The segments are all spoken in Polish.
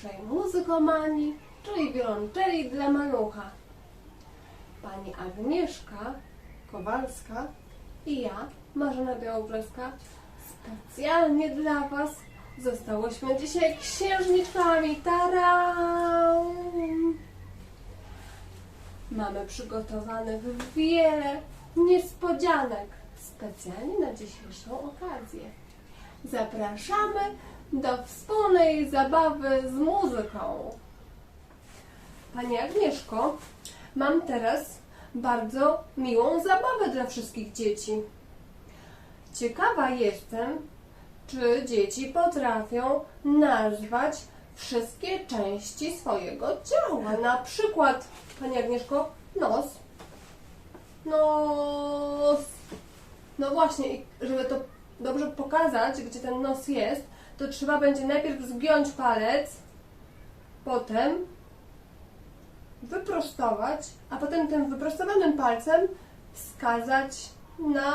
dzisiejszej muzykomanii, czyli wiolonczeli dla malucha. Pani Agnieszka Kowalska i ja, Marzena Białobrzeska, specjalnie dla Was zostałyśmy dzisiaj księżniczkami. Taram! Mamy przygotowanych wiele niespodzianek specjalnie na dzisiejszą okazję. Zapraszamy do wspólnej zabawy z muzyką. Pani Agnieszko, mam teraz bardzo miłą zabawę dla wszystkich dzieci. Ciekawa jestem, czy dzieci potrafią nazwać wszystkie części swojego ciała. Na przykład, Pani Agnieszko, nos. Nos. No właśnie, żeby to dobrze pokazać, gdzie ten nos jest, to trzeba będzie najpierw zgiąć palec, potem wyprostować, a potem tym wyprostowanym palcem wskazać na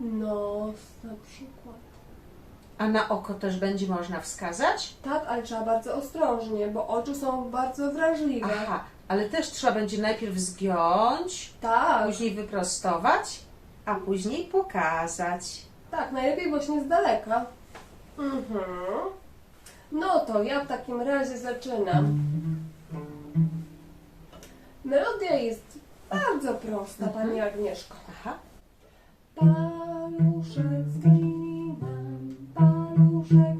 nos na przykład. A na oko też będzie można wskazać? Tak, ale trzeba bardzo ostrożnie, bo oczy są bardzo wrażliwe. Aha, ale też trzeba będzie najpierw zgiąć, Tak, później wyprostować, a później pokazać. tak, najlepiej właśnie z daleka. Mhm. No to ja w takim razie zaczynam. Melodia jest bardzo prosta, Pani Agnieszko. Aha. Paluszek zginam, paluszek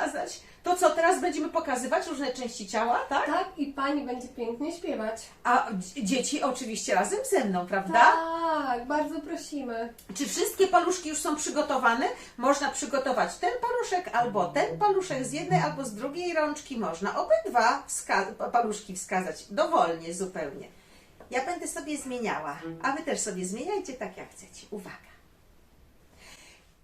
pokazać. To co, teraz będziemy pokazywać różne części ciała, tak? Tak, i Pani będzie pięknie śpiewać. A dzie- dzieci oczywiście razem ze mną, prawda? Tak, bardzo prosimy. Czy wszystkie paluszki już są przygotowane? Można przygotować ten paluszek albo ten paluszek z jednej albo z drugiej rączki. Można obydwa wska- paluszki wskazać dowolnie zupełnie. Ja będę sobie zmieniała, a Wy też sobie zmieniajcie tak jak chcecie. Uwaga.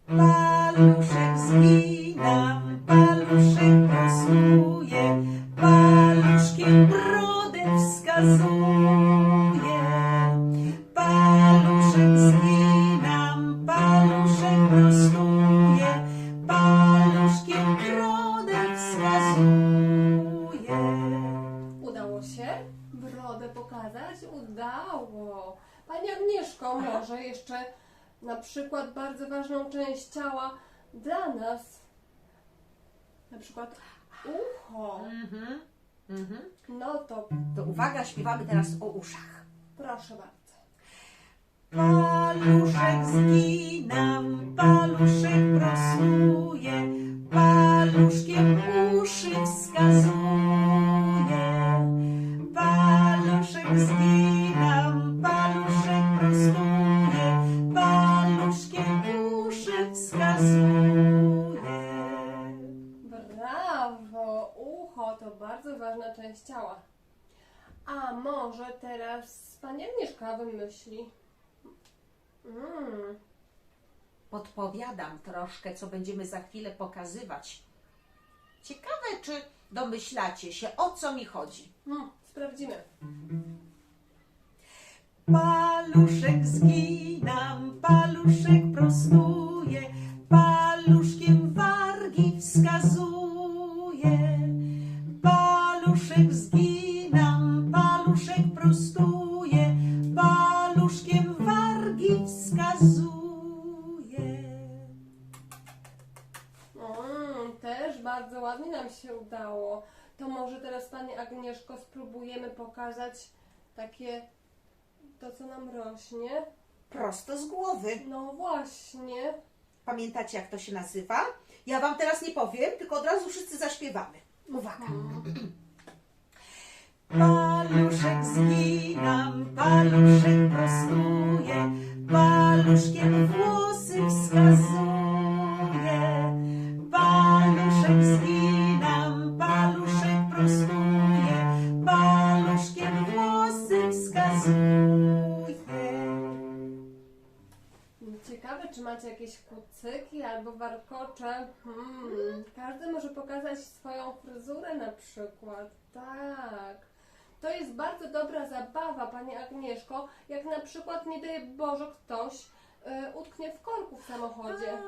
Paluszek zginam, paluszek prosuję, paluszkiem brodę wskazuję. Paluszek zginam, paluszek prostuję, paluszkiem brodę wskazuję. Udało się? Brodę pokazać? Udało. Pani Agnieszko, może jeszcze na przykład bardzo ważną część ciała dla nas. Na przykład ucho. Mhm, mhm. No to To uwaga, śpiewamy teraz o uszach. proszę bardzo. Paluszek zginam, paluszek prosuję, paluszkiem uszy wskazuję. Może teraz pani Agnieszka wymyśli? Mm. Podpowiadam troszkę, co będziemy za chwilę pokazywać. Ciekawe, czy domyślacie się, o co mi chodzi. Mm, sprawdzimy. Paluszek zginam, paluszek prostuję, paluszkiem wargi wskazuję. Paluszek zginam, może teraz Pani Agnieszko spróbujemy pokazać takie to, co nam rośnie. Prosto z głowy. No właśnie. Pamiętacie, jak to się nazywa? Ja Wam teraz nie powiem, tylko od razu wszyscy zaśpiewamy. Uwaga. Paluszek zginam, paluszek prostuję, paluszkiem włosy wskazuję. Paluszek zginam, czy macie jakieś kucyki albo warkocze. Hmm, każdy może pokazać swoją fryzurę na przykład. Tak. To jest bardzo dobra zabawa, Pani Agnieszko, jak na przykład, nie daj Boże, ktoś y, utknie w korku w samochodzie.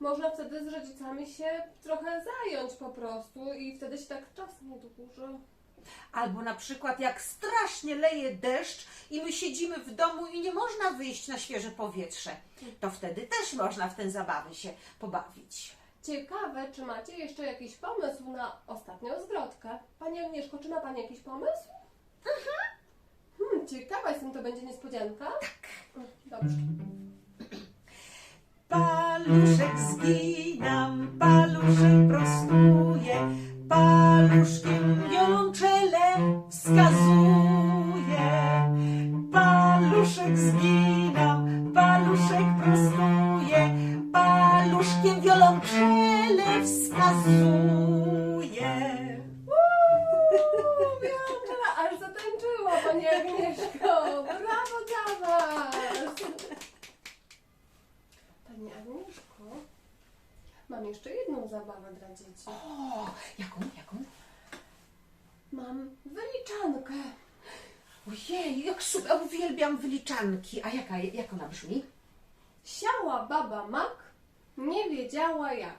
Można wtedy z rodzicami się trochę zająć po prostu i wtedy się tak czas nie dłuży. Albo na przykład jak strasznie leje deszcz i my siedzimy w domu i nie można wyjść na świeże powietrze, to wtedy też można w tę zabawę się pobawić. Ciekawe, czy macie jeszcze jakiś pomysł na ostatnią zwrotkę? Pani Agnieszko, czy ma Pani jakiś pomysł? Hmm, ciekawa jestem, to będzie niespodzianka? Tak. Dobrze. Paluszek zginam, paluszek prostuje, paluszkiem wiolonczele wskazuje. Paluszek zginam, paluszek prostuje, paluszkiem wiolonczele wskazuje. Uuu, Bianka, aż zatańczyła Pani Agnieszko! Brawo dla Was! Pani Agnieszko, mam jeszcze jedną zabawę dla dzieci. O, jaką, jaką? Mam wyliczankę. Ojej, jak super, uwielbiam wyliczanki. A jaka, jak ona brzmi? Siała baba mak, nie wiedziała jak.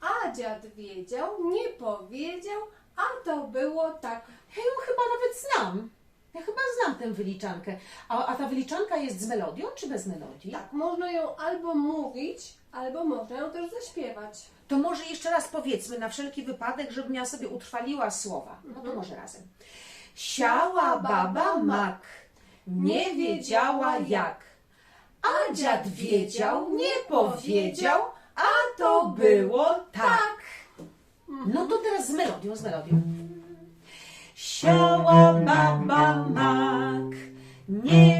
A dziad wiedział, nie powiedział, a to było tak. Ja ją chyba nawet znam. Ja chyba znam tę wyliczankę. A, a ta wyliczanka jest z melodią czy bez melodii? Tak, można ją albo mówić, albo można ją też zaśpiewać. To może jeszcze raz powiedzmy na wszelki wypadek, żebym ja sobie utrwaliła słowa. No to może razem. Siała baba mak, nie wiedziała jak. A dziad wiedział, nie powiedział, a to było tak. No to teraz z melodią, z melodią. Siała baba mak, nie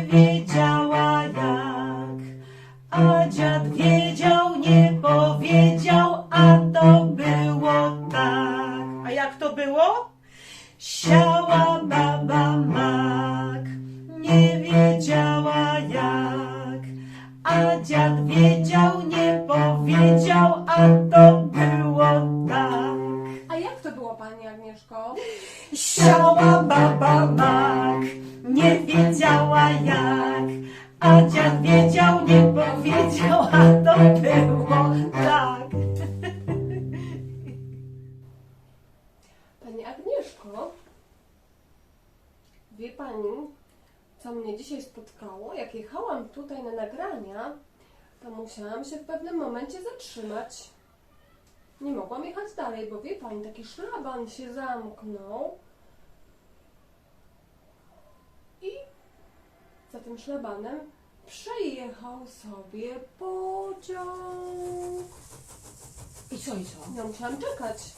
mnie dzisiaj spotkało? Jak jechałam tutaj na nagrania, to musiałam się w pewnym momencie zatrzymać. Nie mogłam jechać dalej, bo wie Pani, taki szlaban się zamknął. I za tym szlabanem przejechał sobie pociąg. I co, i co? Ja musiałam czekać.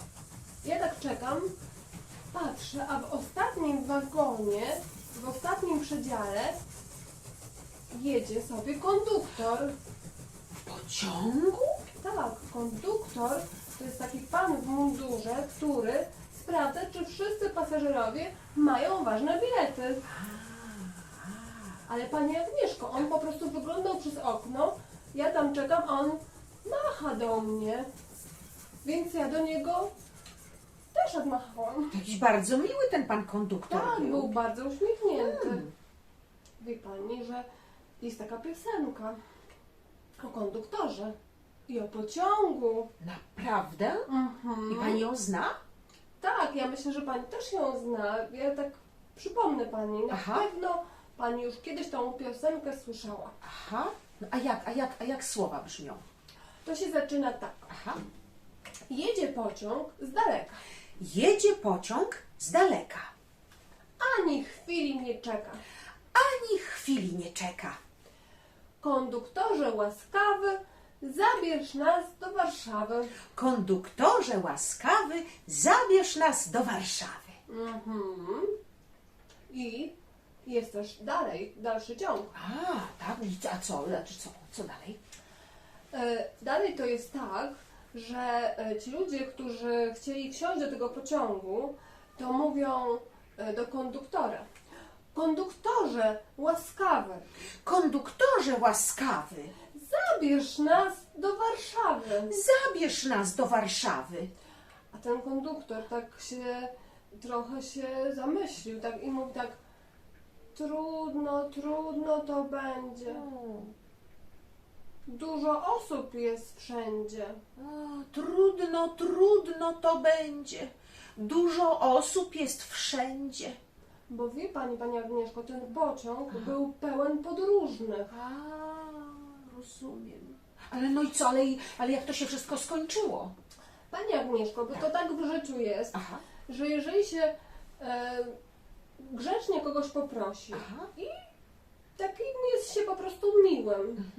Ja tak czekam, patrzę, a w ostatnim wagonie, w ostatnim przedziale jedzie sobie konduktor. W pociągu? Tak, konduktor to jest taki pan w mundurze, który sprawdza, czy wszyscy pasażerowie mają ważne bilety. Ale Pani Agnieszko, on po prostu wyglądał przez okno, ja tam czekam, a on macha do mnie. Więc ja do niego też odmachałam. Jakiś bardzo miły ten pan konduktor Tak, był. bardzo uśmiechnięty. Hmm. Wie Pani, że jest taka piosenka o konduktorze i o pociągu. Naprawdę? Mhm. I pani ją zna? Tak, ja myślę, że Pani też ją zna. Ja tak przypomnę Pani. Na Aha. pewno Pani już kiedyś tą piosenkę słyszała. Aha. No, a jak, a jak, a jak słowa brzmią? To się zaczyna tak. Aha. Jedzie pociąg z daleka, Jedzie pociąg z daleka. ani chwili nie czeka. Ani chwili nie czeka. Konduktorze łaskawy, zabierz nas do Warszawy. Konduktorze łaskawy, zabierz nas do Warszawy. Mhm. I jest też dalej, dalszy ciąg. A, tak? A co? Znaczy co? Co dalej? E, Dalej to jest tak, że e, ci ludzie, którzy chcieli wsiąść do tego pociągu, to mówią e, do konduktora. Konduktorze łaskawy, Konduktorze łaskawy, zabierz nas do Warszawy. Zabierz nas do Warszawy. A ten konduktor tak się trochę się zamyślił tak i mówi tak trudno, trudno to będzie. Dużo osób jest wszędzie. O, trudno, trudno to będzie. Dużo osób jest wszędzie. Bo wie pani, pani Agnieszko, ten pociąg był pełen podróżnych. A, rozumiem. Ale no i co, ale, ale jak to się wszystko skończyło? Pani Agnieszko, bo to tak w życiu jest, Aha, że jeżeli się e, grzecznie kogoś poprosi aha. i takim jest się po prostu miłym,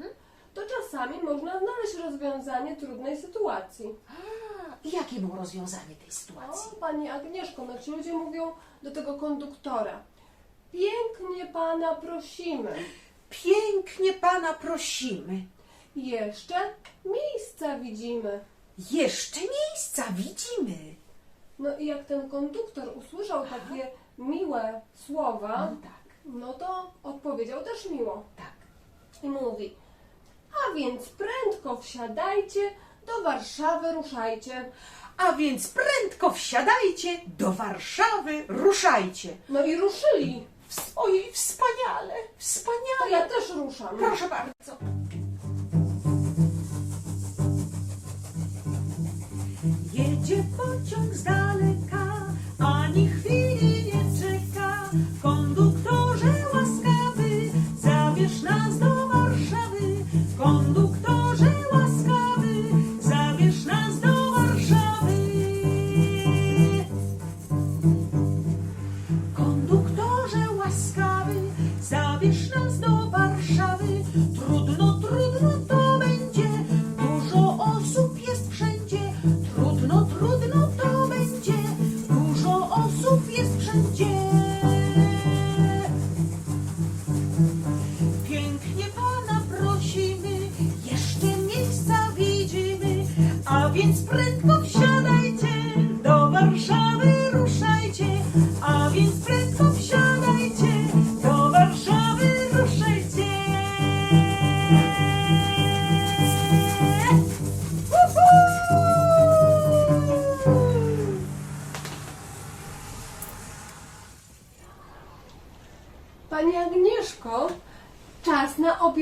to czasami można znaleźć rozwiązanie trudnej sytuacji. A, i jakie było rozwiązanie tej sytuacji? O, pani Agnieszko, no ci ludzie mówią do tego konduktora. Pięknie pana prosimy. Pięknie pana prosimy. Jeszcze miejsca widzimy. Jeszcze miejsca widzimy. No i jak ten konduktor usłyszał takie miłe słowa, No tak, no to odpowiedział też miło. tak. I mówi, a więc prędko wsiadajcie, do Warszawy ruszajcie. A więc prędko wsiadajcie, do Warszawy ruszajcie. No i ruszyli. Ws- Ojej, wspaniale, To wspaniale. ja też ruszam. Proszę bardzo. Jedzie pociąg z daleka, ani chwili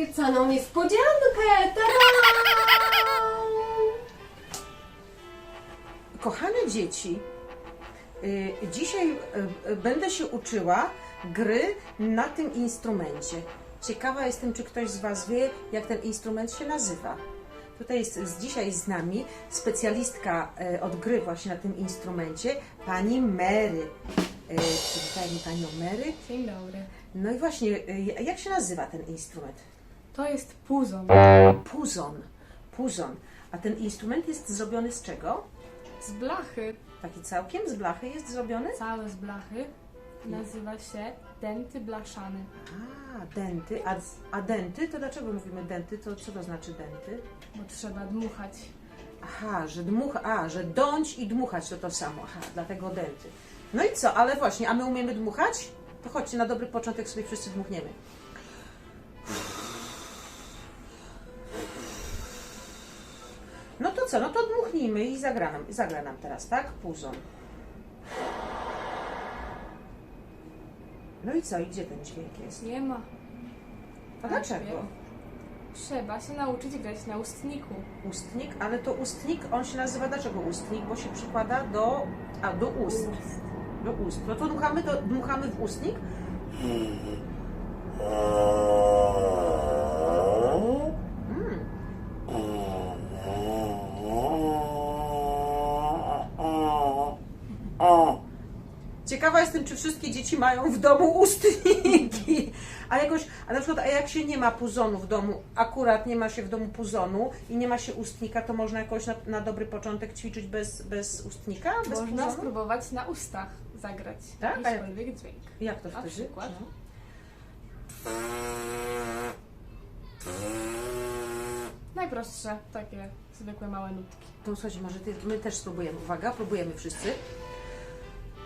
obiecaną niespodziankę. Kochane dzieci, y, dzisiaj y, y, będę się uczyła gry na tym instrumencie. Ciekawa jestem, czy ktoś z Was wie, jak ten instrument się nazywa. Tutaj jest z, dzisiaj z nami specjalistka od gry właśnie na tym instrumencie, pani Mary. Przywitajmy panią Mary. Dzień dobry. No i właśnie, jak się nazywa ten instrument? To jest puzon. Puzon. Puzon. A ten instrument jest zrobiony z czego? Z blachy, Taki całkiem z blachy jest zrobiony? całe z blachy. Nazywa się denty blaszany. A, denty. A, a denty, to dlaczego mówimy denty? To co to znaczy denty? Bo trzeba dmuchać. Aha, że dmucha, a, że dąć i dmuchać to to samo. Aha, dlatego denty. No i co, ale właśnie, a my umiemy dmuchać? To chodźcie, na dobry początek sobie wszyscy dmuchniemy. Dmuchnijmy i zagra nam, zagra nam teraz, tak? Puzon. No i co, i gdzie ten dźwięk jest? Nie ma. A dlaczego? Trzeba się nauczyć grać na ustniku. Ustnik, ale to ustnik, on się nazywa dlaczego ustnik? Bo się przykłada do, a do ust. Do ust. No to dmuchamy, to dmuchamy w ustnik. Mm. Ciekawa jestem, czy wszystkie dzieci mają w domu ustniki. A jakoś, a na przykład, a jak się nie ma puzonu w domu, akurat nie ma się w domu puzonu i nie ma się ustnika, to można jakoś na, na dobry początek ćwiczyć bez, bez ustnika? Bez Można puzonu? spróbować na ustach zagrać Tak? A jakiśkolwiek dźwięk. Jak to Na wtedy? przykład? No. Najprostsze, takie zwykłe małe nutki. To słuchajcie, może ty, my też spróbujemy. Uwaga, próbujemy wszyscy.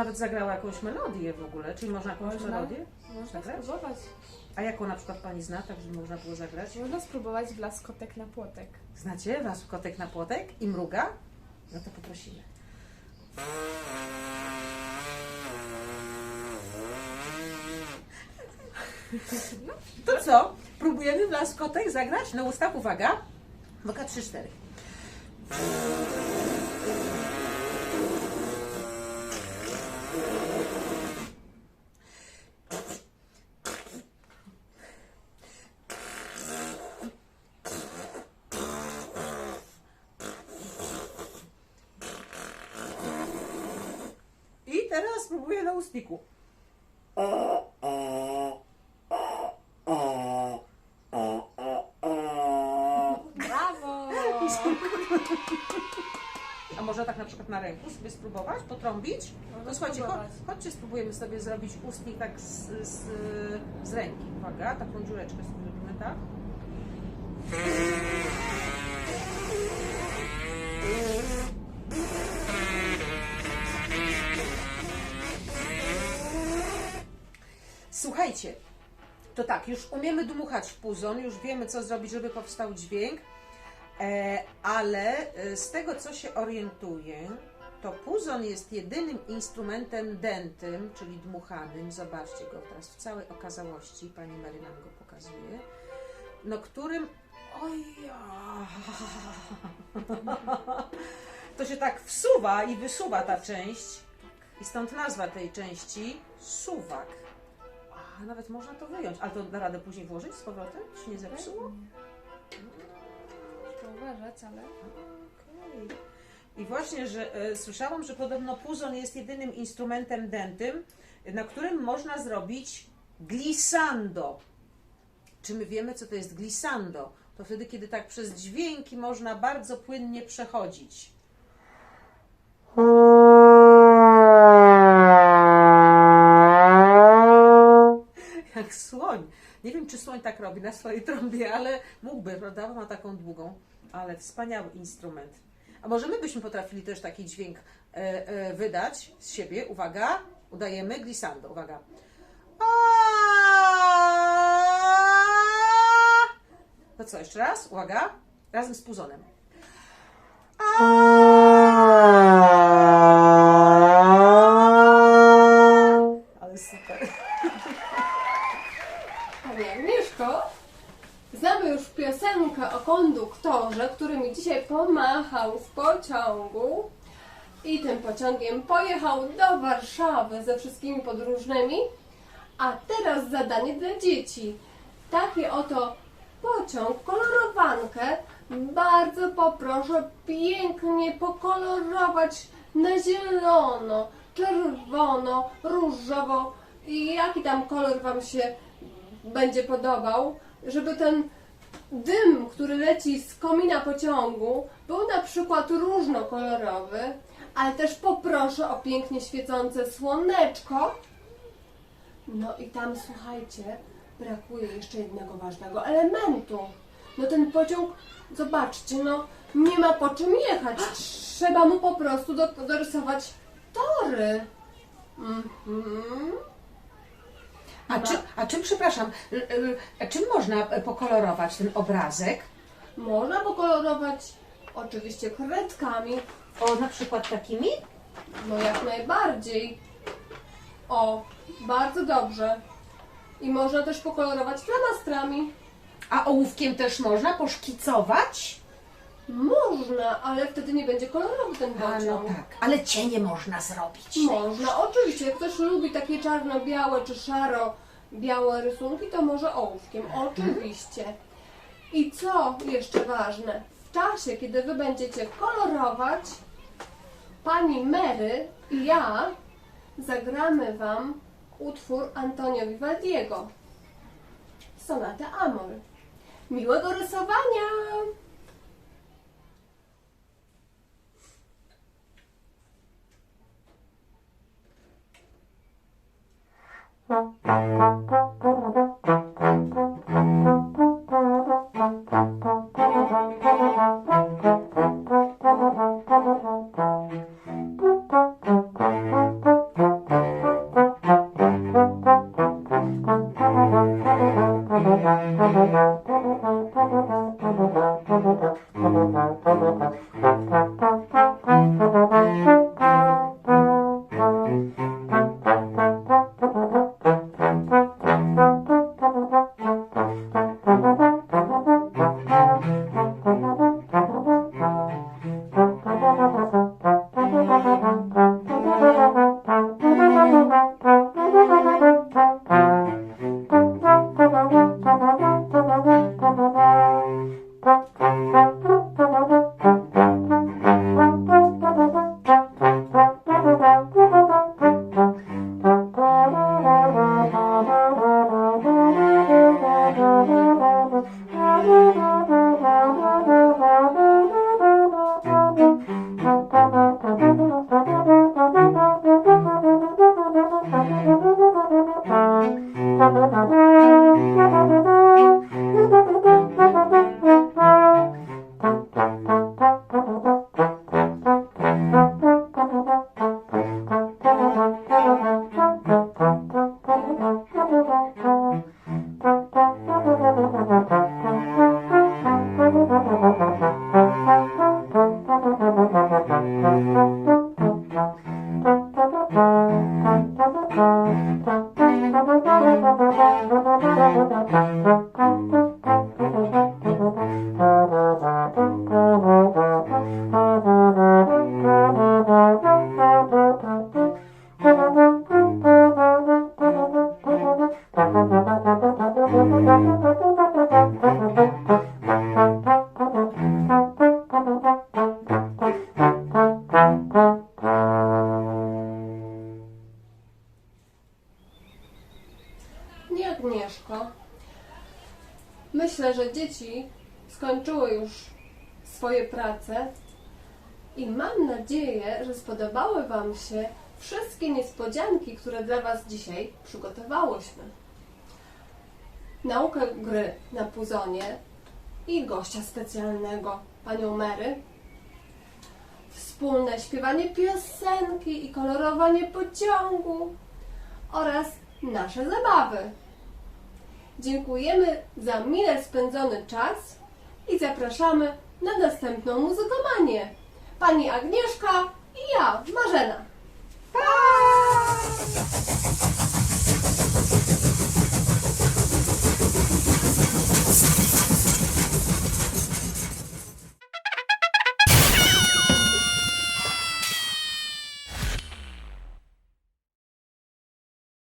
nawet zagrała jakąś melodię w ogóle, czyli można jakąś Można. melodię? Można Zagrać? spróbować. A jaką na przykład pani zna, tak żeby można było zagrać? Można spróbować w na płotek. Znacie was kotek na płotek i mruga? No to poprosimy. To co? Próbujemy w zagrać? No ustaw, uwaga. Uwaga, 3, 4. I teraz ustniku. Brawo! A może tak na przykład na ręku sobie spróbować, potrąbić? To słuchajcie, spróbować. chodźcie spróbujemy sobie zrobić ustnik tak z, z, z ręki. Uwaga, taką dziureczkę sobie robimy, tak? Słuchajcie, to tak, już umiemy dmuchać w puzon, już wiemy co zrobić, żeby powstał dźwięk, e, ale e, z tego co się orientuję, to puzon jest jedynym instrumentem dętym, czyli dmuchanym, zobaczcie go teraz w całej okazałości, pani Mary go pokazuje, no którym, oj, to się tak wsuwa i wysuwa ta część. I stąd nazwa tej części. Suwak. A nawet można to wyjąć, ale to da radę później włożyć z powrotem? Czy nie zepsuło? Trzeba uważać, ale... Okej. I właśnie, że e, słyszałam, że podobno puzon jest jedynym instrumentem dętym, na którym można zrobić glissando. Czy my wiemy, co to jest glissando? To wtedy, kiedy tak przez dźwięki można bardzo płynnie przechodzić. Jak słoń. Nie wiem, czy słoń tak robi na swojej trąbie, ale mógłby, prawda? Bo Ma taką długą, ale wspaniały instrument. A może my byśmy potrafili też taki dźwięk e, e, wydać z siebie? Uwaga, udajemy glissando. Uwaga. To co, jeszcze raz? Uwaga. Razem z puzonem. Dzisiaj pomachał z pociągu i tym pociągiem pojechał do Warszawy ze wszystkimi podróżnymi. A teraz zadanie dla dzieci. Taki oto pociąg, kolorowankę. Bardzo poproszę pięknie pokolorować na zielono, czerwono, różowo i jaki tam kolor Wam się będzie podobał, żeby ten dym, który leci z komina pociągu, był na przykład różnokolorowy, ale też poproszę o pięknie świecące słoneczko. No i tam, słuchajcie, brakuje jeszcze jednego ważnego elementu. No ten pociąg, zobaczcie, no nie ma po czym jechać. Trzeba mu po prostu do, dorysować tory. Mhm. A, czy, a czym, przepraszam, y, y, a czym można pokolorować ten obrazek? Można pokolorować oczywiście kredkami, O, na przykład takimi? no jak najbardziej. O, bardzo dobrze. I można też pokolorować flamastrami. A ołówkiem też można poszkicować? Można, ale wtedy nie będzie kolorowy ten A, no pociąg. tak. Ale cienie można zrobić. Można, oczywiście. Jak ktoś lubi takie czarno-białe czy szaro-białe rysunki, to może ołówkiem, oczywiście. I co jeszcze ważne, w czasie, kiedy wy będziecie kolorować, pani Mary i ja zagramy wam utwór Antonio Vivaldiego. Sonatę Amor. Miłego rysowania! Thank you. Thank you. Się wszystkie niespodzianki, które dla Was dzisiaj przygotowałyśmy. Naukę gry na puzonie i gościa specjalnego, panią Mary. Wspólne śpiewanie piosenki i kolorowanie pociągu oraz nasze zabawy. Dziękujemy za mile spędzony czas i zapraszamy na następną muzykomanię. Pani Agnieszka i ja, Marzena. Pa!